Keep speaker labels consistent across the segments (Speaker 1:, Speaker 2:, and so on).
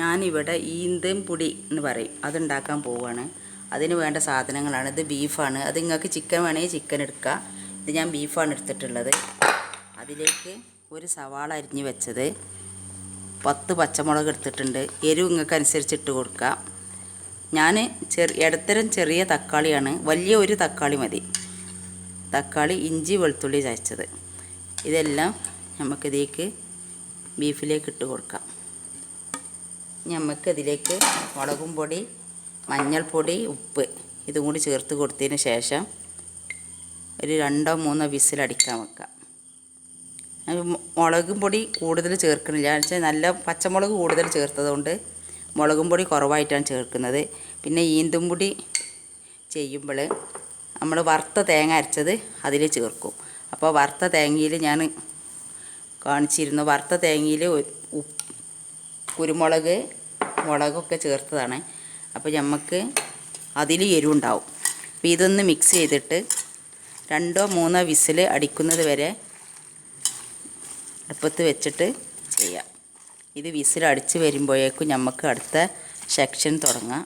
Speaker 1: ഞാനിവിടെ ഈന്തം പൊടി എന്ന് പറയും. അതുണ്ടാക്കാൻ പോവുകയാണ് അതിന് വേണ്ട സാധനങ്ങളാണ്. ഇത് ബീഫാണ്. അത് നിങ്ങൾക്ക് ചിക്കൻ വേണമെങ്കിൽ ചിക്കൻ എടുക്കുക ഇത് ഞാൻ ബീഫാണ് എടുത്തിട്ടുള്ളത്. അതിലേക്ക് ഒരു സവാള അരിഞ്ഞ് വെച്ചത്. പത്ത് പച്ചമുളക് എടുത്തിട്ടുണ്ട്. എരിവ് നിങ്ങൾക്ക് അനുസരിച്ച് ഇട്ട് കൊടുക്കുക ഞാൻ ചെറിയ ഇടത്തരം ചെറിയ തക്കാളിയാണ്. വലിയ ഒരു തക്കാളി മതി. തക്കാളി ഇഞ്ചി വെളുത്തുള്ളി ചതച്ചത്. ഇതെല്ലാം നമുക്കിതേക്ക് ബീഫിലേക്ക് ഇട്ട് കൊടുക്കാം. നമുക്കതിലേക്ക് മുളകും പൊടി മഞ്ഞൾപ്പൊടി ഉപ്പ് ഇതും കൂടി ചേർത്ത് കൊടുത്തതിന് ശേഷം ഒരു രണ്ടോ മൂന്നോ വിസിലടിക്കാൻ വെക്കാം മുളകും പൊടി കൂടുതൽ ചേർക്കണില്ല. എന്ന് വെച്ചാൽ നല്ല പച്ചമുളക് കൂടുതൽ ചേർത്തതുകൊണ്ട് മുളകും പൊടി കുറവായിട്ടാണ് ചേർക്കുന്നത്. പിന്നെ ഈന്തും പൊടി ചെയ്യുമ്പോൾ നമ്മൾ വറുത്ത തേങ്ങ അരച്ചത് അതിൽ ചേർക്കും. അപ്പോൾ വറുത്ത തേങ്ങയിൽ ഞാൻ കാണിച്ചിരുന്നു വറുത്ത തേങ്ങയിൽ ഉപ്പ് കുരുമുളക് മുളകൊക്കെ ചേർത്തതാണ്. അപ്പോൾ നമുക്ക് അതിൽ എരിവുണ്ടാവും. അപ്പോൾ ഇതൊന്ന് മിക്സ് ചെയ്തിട്ട് രണ്ടോ മൂന്നോ വിസിൽ അടിക്കുന്നത് വരെ അടുപ്പത്ത് വെച്ചിട്ട് ചെയ്യാം. ഇത് വിസിൽ അടിച്ച് വരുമ്പോഴേക്കും നമുക്ക് അടുത്ത സെക്ഷൻ തുടങ്ങാം.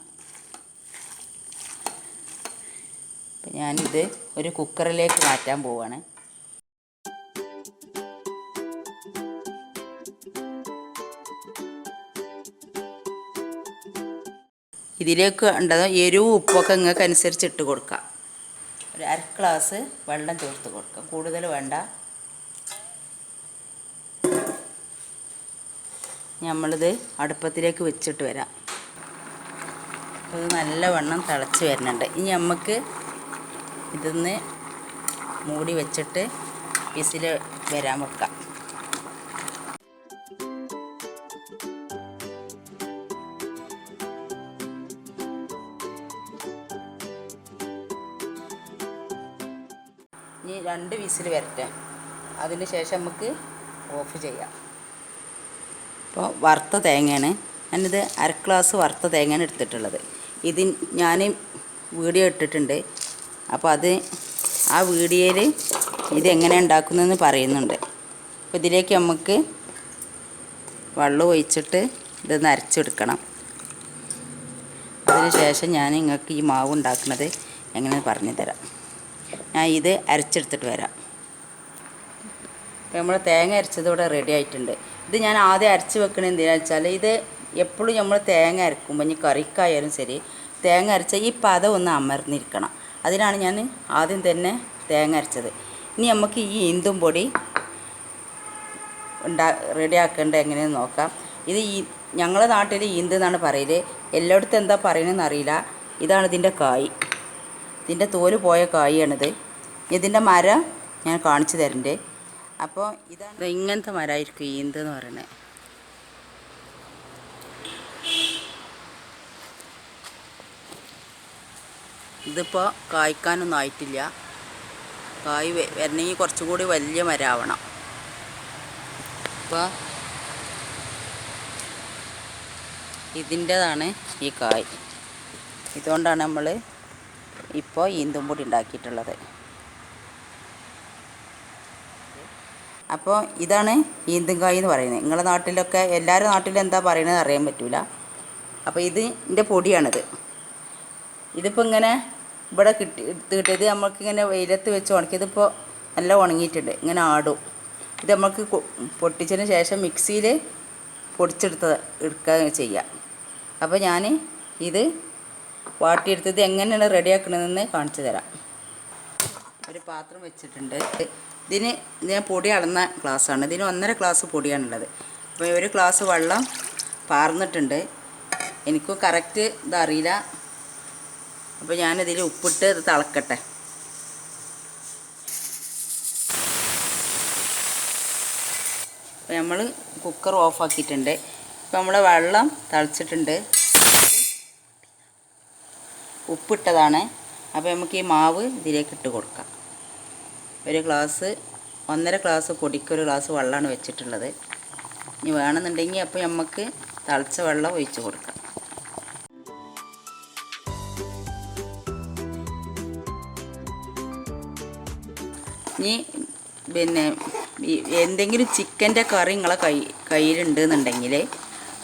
Speaker 1: ഞാനിത് ഒരു കുക്കറിലേക്ക് മാറ്റാൻ പോവാണ്. ഇതിലേക്ക് ഉണ്ടത് എരിവും ഉപ്പൊക്കെ നിങ്ങൾക്ക് അനുസരിച്ച് ഇട്ട് കൊടുക്കാം. ഒരു അര ഗ്ലാസ് വെള്ളം ചേർത്ത് കൊടുക്കാം. കൂടുതൽ വേണ്ട. നമ്മളിത് അടുപ്പത്തിലേക്ക് വെച്ചിട്ട് വരാം. അപ്പോൾ ഇത് നല്ലവണ്ണം തിളച്ച് വരുന്നുണ്ട്. ഇനി നമുക്ക് ഇതൊന്ന് മൂടി വെച്ചിട്ട് വിസിൽ വരാൻ വെക്കാം. രണ്ട് വിസിൽ വരട്ടെ. അതിന് ശേഷം നമുക്ക് ഓഫ് ചെയ്യാം. ഇപ്പോൾ വറുത്ത തേങ്ങയാണ്. ഞാനിത് അര ഗ്ലാസ് വറുത്ത തേങ്ങയാണ് എടുത്തിട്ടുള്ളത്. ഇത് ഞാൻ വീഡിയോ ഇട്ടിട്ടുണ്ട്. അപ്പോൾ അത് ആ വീഡിയോയിൽ ഇതെങ്ങനെ ഉണ്ടാക്കുന്നതെന്ന് പറയുന്നുണ്ട്. അപ്പോൾ ഇതിലേക്ക് നമുക്ക് വെള്ളം ഒഴിച്ചിട്ട് ഇതൊന്ന് അരച്ചെടുക്കണം. അതിന് ശേഷം ഞാൻ നിങ്ങൾക്ക് ഈ മാവ് ഉണ്ടാക്കുന്നത് എങ്ങനെ പറഞ്ഞു തരാം ഞാൻ ഇത് അരച്ചെടുത്തിട്ട് വരാം. അപ്പോൾ നമ്മൾ തേങ്ങ അരച്ചത് ഇവിടെ റെഡി ആയിട്ടുണ്ട്. ഇത് ഞാൻ ആദ്യം അരച്ച് വെക്കണത് എന്തിനാണെന്ന് വെച്ചാൽ ഇത് എപ്പോഴും നമ്മൾ തേങ്ങ അരക്കുമ്പോൾ ഇനി കറിക്കായാലും ശരി തേങ്ങ അരച്ച ഈ പദം ഒന്ന് അമർന്നിരിക്കണം. അതിനാണ് ഞാൻ ആദ്യം തന്നെ തേങ്ങ അരച്ചത്. ഇനി നമുക്ക് ഈ ഇന്തും പൊടി ഉണ്ടാ റെഡിയാക്കേണ്ടത് എങ്ങനെയെന്ന് നോക്കാം. ഇത് ഈ ഞങ്ങളുടെ നാട്ടിൽ ഈന്ത് എന്നാണ് പറയൽ. എല്ലായിടത്തും എന്താ പറയണമെന്ന് അറിയില്ല. ഇതാണ് ഇതിന്റെ കായ്. ഇതിന്റെ തോൽ പോയ കായാണിത് ഇതിന്റെ മരം ഞാൻ കാണിച്ചു തരണ്ടേ. അപ്പോൾ ഇതാണ് ഇങ്ങനത്തെ മരമായിരിക്കും ഈന്ത് എന്ന് പറയുന്നത്. ഇതിപ്പോൾ കായ്ക്കാനൊന്നും ആയിട്ടില്ല. കായ് വരണമെങ്കിൽ കുറച്ചും കൂടി വലിയ മരമാവണം. അപ്പോൾ ഇതിന്റെതാണ് ഈ കായ്. ഇതുകൊണ്ടാണ് നമ്മൾ ഇപ്പോൾ ഈന്തും പൊടി ഉണ്ടാക്കിയിട്ടുള്ളത്. അപ്പോൾ ഇതാണ് ഈന്തുംകായ് എന്ന് പറയുന്നത്. നിങ്ങളുടെ നാട്ടിലൊക്കെ എല്ലാവരുടെ നാട്ടിലും എന്താ പറയുന്നത് അറിയാൻ പറ്റൂല. അപ്പോൾ ഇത് ഇതിന്റെ പൊടിയാണിത്. ഇതിപ്പോൾ ഇങ്ങനെ ഇവിടെ കിട്ടി ഇത് നമുക്ക് ഇങ്ങനെ വെയിലത്ത് വെച്ച് ഉണക്കി ഇതിപ്പോൾ നല്ല ഉണങ്ങിയിട്ടുണ്ട്. ഇങ്ങനെ ആടും. ഇത് നമുക്ക് പൊട്ടിച്ചതിന് ശേഷം മിക്സിയിൽ പൊടിച്ചെടുത്ത് എടുക്കുക ചെയ്യാം. അപ്പോൾ ഞാൻ ഇത് വാട്ടിയെടുത്തത് എങ്ങനെയാണ് റെഡിയാക്കണതെന്ന് കാണിച്ചു തരാം. ഒരു പാത്രം വെച്ചിട്ടുണ്ട്. ഇതിന് ഞാൻ പൊടി അളന്ന ഗ്ലാസ്സാണ്. ഇതിന് ഒന്നര ഗ്ലാസ് പൊടിയാണുള്ളത്. അപ്പോൾ ഒരു ഗ്ലാസ് വെള്ളം പാർന്നിട്ടുണ്ട്. എനിക്ക് കറക്റ്റ് ഇതറിയില്ല. അപ്പോൾ ഞാനിതിൽ ഉപ്പിട്ട് ഇത് തിളക്കട്ടെ. നമ്മൾ കുക്കർ ഓഫാക്കിയിട്ടുണ്ട് ഇപ്പോൾ നമ്മൾ വെള്ളം തിളച്ചിട്ടുണ്ട്. ഉപ്പിട്ടതാണ്. അപ്പോൾ നമുക്ക് ഈ മാവ് ഇതിലേക്ക് ഇട്ട് കൊടുക്കാം. ഒരു ഗ്ലാസ് ഒന്നര ഗ്ലാസ് പൊടിക്കൊരു ഗ്ലാസ് വെള്ളമാണ് വെച്ചിട്ടുള്ളത്. ഇനി വേണമെന്നുണ്ടെങ്കിൽ അപ്പോൾ നമുക്ക് തളിച്ച വെള്ളം ഒഴിച്ച് കൊടുക്കാം. ഇനി പിന്നെ എന്തെങ്കിലും ചിക്കന്റെ കറി നിങ്ങളെ കൈ കയ്യിലുണ്ട് എന്നുണ്ടെങ്കിൽ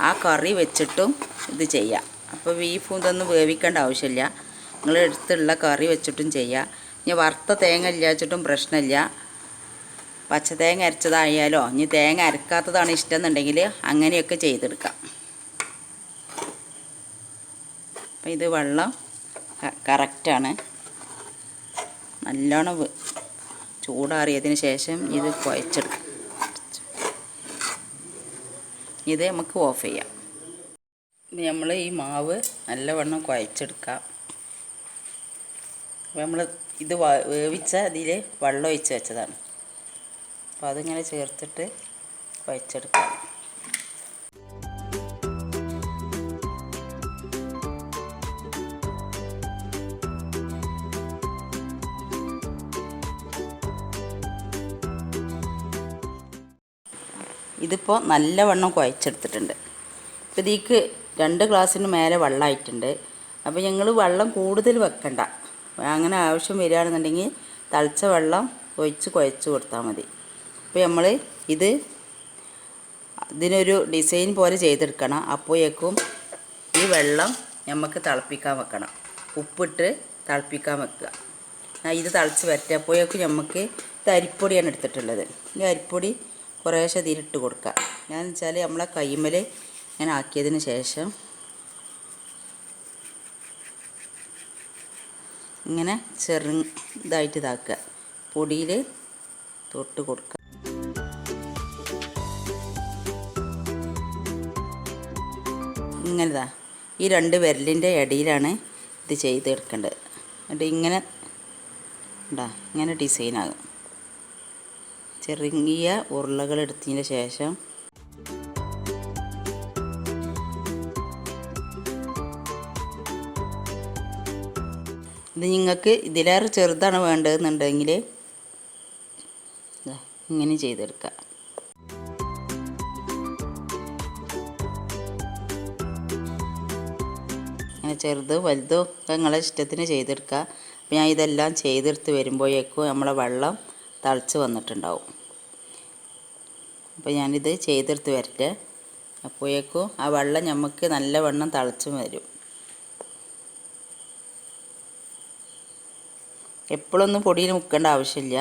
Speaker 1: ആ കറി വെച്ചിട്ടും ഇത് ചെയ്യാം. അപ്പോൾ ബീഫും ഇതൊന്നും വേവിക്കേണ്ട ആവശ്യമില്ല. നിങ്ങളെടുത്തുള്ള കറി വെച്ചിട്ടും ചെയ്യാം. ഇനി വറുത്ത തേങ്ങ ഇല്ലാച്ചിട്ടും പ്രശ്നമില്ല. പച്ച തേങ്ങ അരച്ചതായാലോ ഇനി തേങ്ങ അരക്കാത്തതാണ് ഇഷ്ടം എന്നുണ്ടെങ്കിൽ അങ്ങനെയൊക്കെ ചെയ്തെടുക്കാം. അപ്പം ഇത് വെള്ളം കറക്റ്റാണ്. നല്ലോണം ചൂടാറിയതിന് ശേഷം ഇത് കുഴച്ചെടുക്കും. ഇത് നമുക്ക് ഓഫ് ചെയ്യാം. നമ്മൾ ഈ മാവ് നല്ലവണ്ണം കുഴച്ചെടുക്കാം. അപ്പോൾ നമ്മൾ ഇത് വേവിച്ച അതിൽ വെള്ളം ഒഴിച്ച് വെച്ചതാണ്. അപ്പോൾ അതിങ്ങനെ ചേർത്തിട്ട് കുഴച്ചെടുക്കാം ഇതിപ്പോൾ നല്ലവണ്ണം കുഴച്ചെടുത്തിട്ടുണ്ട്. ഇപ്പോൾ ഇതിക്ക് രണ്ട് ഗ്ലാസ്സിന് മേലെ വെള്ളമായിട്ടുണ്ട് അപ്പോൾ ഞങ്ങൾ വെള്ളം കൂടുതൽ വെക്കണ്ട. അങ്ങനെ ആവശ്യം വരികയാണെന്നുണ്ടെങ്കിൽ തളിച്ച വെള്ളം ഒഴിച്ച് കുഴച്ച് കൊടുത്താൽ മതി. അപ്പോൾ നമ്മൾ ഇത് ഇതിനൊരു ഡിസൈൻ പോലെ ചെയ്തെടുക്കണം. അപ്പോഴേക്കും ഈ വെള്ളം നമുക്ക് തിളപ്പിക്കാൻ വെക്കണം. ഉപ്പിട്ട് തിളപ്പിക്കാൻ വെക്കുക. ഇത് തിളച്ച് വരട്ടെ. അപ്പോഴേക്കും നമുക്ക് ഇത് അരിപ്പൊടിയാണ് എടുത്തിട്ടുള്ളത്. ഈ അരിപ്പൊടി കുറേശ്ശെ തിരിട്ട് കൊടുക്കുക. ഞാൻ വെച്ചാൽ നമ്മളെ കൈമൽ ഞാൻ ആക്കിയതിന് ശേഷം ഇങ്ങനെ ചെറു ഇതായിട്ട് ഇതാക്കുക. പൊടിയിൽ തൊട്ട് കൊടുക്കുക. ഇങ്ങനെതാ ഈ രണ്ട് വിരലിന്റെ ഇടയിലാണ് ഇത് ചെയ്തെടുക്കേണ്ടത്. എന്നിട്ട് ഇങ്ങനെ ഉണ്ടാ ഇങ്ങനെ ഡിസൈനാകും ചെറിയ ഉരുളകൾ എടുത്തതിന് ശേഷം ഇത് നിങ്ങൾക്ക് ഇതിലേറെ ചെറുതാണ് വേണ്ടതെന്നുണ്ടെങ്കിൽ ഇങ്ങനെ ചെയ്തെടുക്കുക അങ്ങനെ ചെറുത് വലുതോ ഒക്കെ നിങ്ങളെ ഇഷ്ടത്തിന് ചെയ്തെടുക്കുക അപ്പോൾ ഞാൻ ഇതെല്ലാം ചെയ്തെടുത്ത് വരുമ്പോഴേക്കും നമ്മളെ വെള്ളം തളിച്ച് വന്നിട്ടുണ്ടാവും. അപ്പോൾ ഞാനിത് ചെയ്തെടുത്ത് വരട്ടെ. അപ്പോഴേക്കും ആ വെള്ളം നമുക്ക് നല്ലവണ്ണം തളിച്ചും വരും. എപ്പോഴൊന്നും പൊടിയിൽ മുക്കേണ്ട ആവശ്യമില്ല.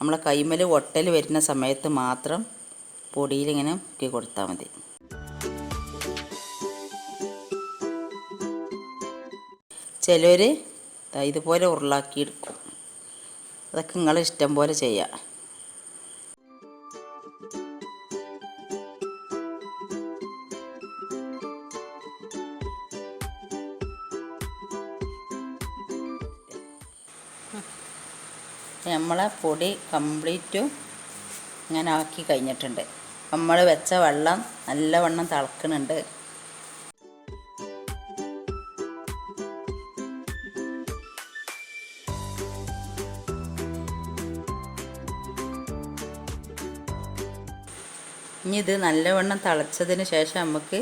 Speaker 1: നമ്മളെ കൈമൽ ഒട്ടൽ വരുന്ന സമയത്ത് മാത്രം പൊടിയിലിങ്ങനെ മുക്കി കൊടുത്താൽ മതി. ചിലർ ഇതുപോലെ ഉരുളാക്കി എടുക്കും. അതൊക്കെ നിങ്ങളെ ഇഷ്ടം പോലെ ചെയ്യാം. നമ്മളെ പൊടി കംപ്ലീറ്റും ഇങ്ങനെ ആക്കി കഴിഞ്ഞിട്ടുണ്ട്. നമ്മൾ വെച്ച വെള്ളം നല്ലവണ്ണം തിളക്കുന്നുണ്ട് ഇനി ഇത് നല്ലവണ്ണം തിളച്ചതിന് ശേഷം നമുക്ക്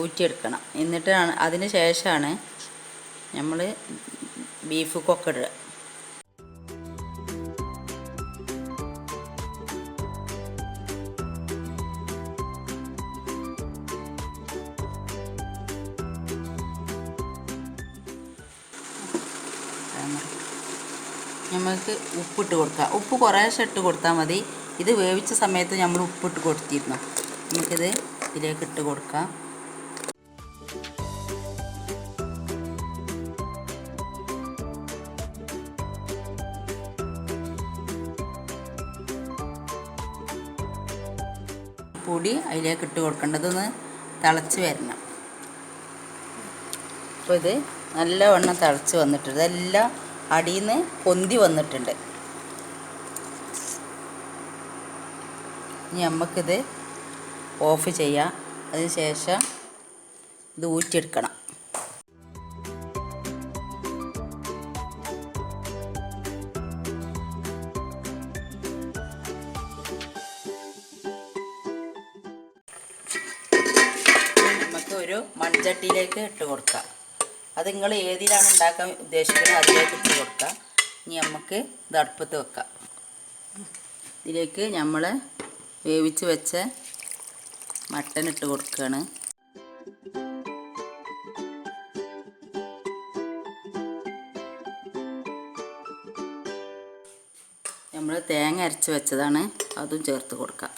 Speaker 1: ഊറ്റിയെടുക്കണം. എന്നിട്ടാണ് അതിന് ശേഷമാണ് നമ്മൾ ബീഫ് കൊക്കിടുക നമുക്ക് ഉപ്പിട്ട് കൊടുക്കുക. ഉപ്പ് കുറേശ്ശെ ഇട്ട് കൊടുത്താൽ മതി. ഇത് വേവിച്ച സമയത്ത് നമ്മൾ ഉപ്പിട്ട് കൊടുത്തിരുന്നു. നമുക്കിത് ഇതിലേക്ക് ഇട്ട് കൊടുക്കാം. പൊടി അതിലേക്ക് ഇട്ട് കൊടുക്കേണ്ടതൊന്ന് തിളച്ച് വരണം. അപ്പോൾ ഇത് നല്ലവണ്ണം തിളച്ച് വന്നിട്ടുണ്ട്. ഇതെല്ലാം അടിയിൽ നിന്ന് പൊന്തി വന്നിട്ടുണ്ട്. ഇനി നമുക്കിത് ഓഫ് ചെയ്യാം. അതിനുശേഷം ഇത് ഊറ്റിയെടുക്കണം. നമുക്ക് ഒരു മൺചട്ടിയിലേക്ക് ഇട്ട് കൊടുക്കാം. അത് നിങ്ങൾ ഏതിലാണ് ഉണ്ടാക്കാൻ ഉദ്ദേശിക്കുന്നത് അതിലേക്ക് ഇട്ട് കൊടുക്കാം. ഇനി നമുക്ക് ഇത് വെക്കാം. ഇതിലേക്ക് നമ്മൾ വേവിച്ച് വെച്ച മട്ടൻ ഇട്ട് കൊടുക്കുകയാണ് നമ്മൾ തേങ്ങ അരച്ച് വെച്ചതാണ്. അതും ചേർത്ത് കൊടുക്കാം.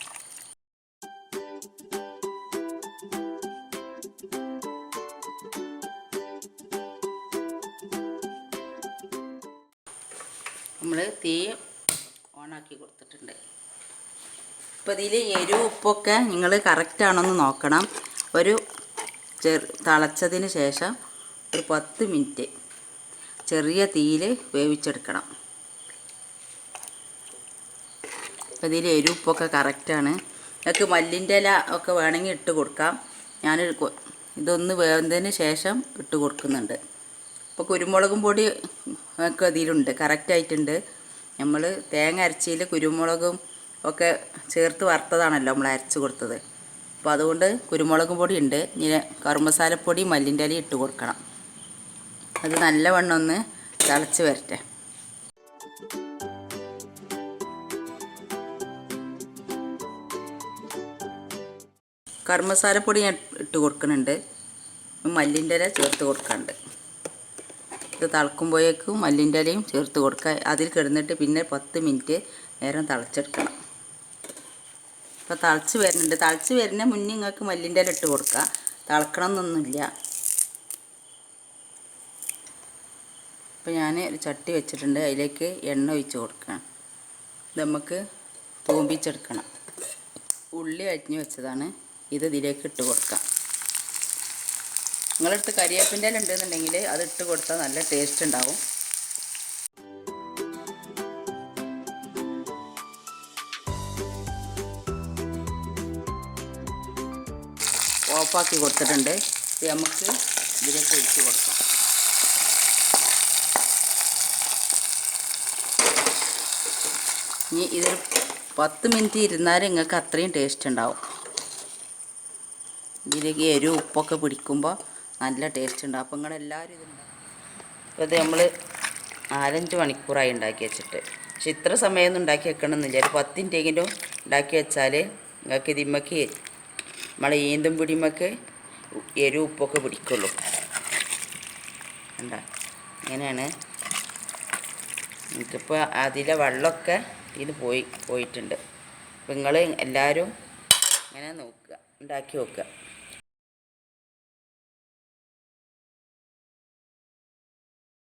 Speaker 1: ഇപ്പോൾ ഇതിൽ എരിവ് ഉപ്പൊക്കെ നിങ്ങൾ കറക്റ്റ് ആണോന്ന് നോക്കണം. ഒരു ചെറു തിളച്ചതിന് ശേഷം ഒരു പത്ത് മിനിറ്റ് ചെറിയ തീയിൽ വേവിച്ചെടുക്കണം. അപ്പോൾ ഇതിൽ എരിവ് ഉപ്പൊക്കെ കറക്റ്റാണ് നിങ്ങൾക്ക് മല്ലിന്റെ ഇല ഒക്കെ വേണമെങ്കിൽ ഇട്ട് കൊടുക്കാം. ഞാൻ ഇതൊന്ന് വേവുന്നതിന് ശേഷം ഇട്ട് കൊടുക്കുന്നുണ്ട്. ഇപ്പോൾ കുരുമുളകും പൊടി ഒക്കെ ഇതിലുണ്ട് കറക്റ്റായിട്ടുണ്ട് നമ്മൾ തേങ്ങ അരച്ചിയിൽ കുരുമുളകും ഒക്കെ ചേർത്ത് വറുത്തതാണല്ലോ നമ്മൾ അരച്ച് കൊടുത്തത്. അപ്പോൾ അതുകൊണ്ട് കുരുമുളക് പൊടി ഉണ്ട്. ഇനി കറുമസാലപ്പൊടി മല്ലിന്റെ ഇല ഇട്ട് കൊടുക്കണം. അത് നല്ലവണ്ണം ഒന്ന് തിളച്ച് വരട്ടെ. കറുമസാലപ്പൊടി ഞാൻ ഇട്ട് കൊടുക്കുന്നുണ്ട്. മല്ലിന്റെ ഇല ചേർത്ത് കൊടുക്കാണ്ട്. ഇത് തിളക്കുമ്പോഴേക്കും മല്ലിന്റെ ഇലയും ചേർത്ത് കൊടുക്കുക അതിൽ കിടന്നിട്ട് പിന്നെ പത്ത് മിനിറ്റ് നേരം തിളച്ചെടുക്കണം. ഇപ്പോൾ തളച്ച് വരുന്നുണ്ട്. തളച്ച് വരുന്ന മുന്നേ നിങ്ങൾക്ക് മല്ലിന്റെ ഇല ഇട്ട് കൊടുക്കുക തളക്കണം എന്നൊന്നുമില്ല ഇപ്പോൾ ഞാൻ ഒരു ചട്ടി വെച്ചിട്ടുണ്ട്. അതിലേക്ക് എണ്ണ ഒഴിച്ച് കൊടുക്കണം ഇത് നമുക്ക് തൂമ്പിച്ചെടുക്കണം. ഉള്ളി അരിഞ്ഞ് വെച്ചതാണ്. ഇത് ഇതിലേക്ക് ഇട്ട് കൊടുക്കാം. നിങ്ങളെടുത്ത് കരിയേപ്പിന്റെ ഇല ഉണ്ടെന്നുണ്ടെങ്കിൽ അത് ഇട്ട് കൊടുത്താൽ നല്ല ടേസ്റ്റ് ഉണ്ടാവും. ഓഫാക്കി കൊടുത്തിട്ടുണ്ട്. നമുക്ക് ഇതിലേക്ക് ഒഴിച്ച് കൊടുക്കാം. ഇനി ഇതൊരു പത്ത് മിനിറ്റ് ഇരുന്നാൽ നിങ്ങൾക്ക് അത്രയും ടേസ്റ്റ് ഉണ്ടാവും. ഇതിലേക്ക് എരു ഉപ്പൊക്കെ പിടിക്കുമ്പോൾ നല്ല ടേസ്റ്റ് ഉണ്ടാവും. അപ്പോൾ നിങ്ങളെല്ലാവരും ഇതുണ്ടാവും ഇത് നമ്മൾ നാലഞ്ച് മണിക്കൂറായി ഉണ്ടാക്കി വെച്ചിട്ട്. പക്ഷെ ഇത്ര സമയമൊന്നും ഉണ്ടാക്കി വെക്കണമെന്നില്ല. ഒരു പത്തിന്റെ എങ്കിലും ഉണ്ടാക്കി വെച്ചാൽ നിങ്ങൾക്ക് ഇതിമ്മക്ക് നമ്മളെ ഈന്തും പിടിമക്ക് എരിവ് ഉപ്പൊക്കെ പിടിക്കുള്ളൂ. എന്താ ഇങ്ങനെയാണ്. എനിക്കിപ്പോൾ അതിലെ വെള്ളമൊക്കെ ഇത് പോയി പോയിട്ടുണ്ട്. അപ്പോൾ നിങ്ങൾ എല്ലാവരും ഇങ്ങനെ നോക്കുക ഉണ്ടാക്കി നോക്കുക.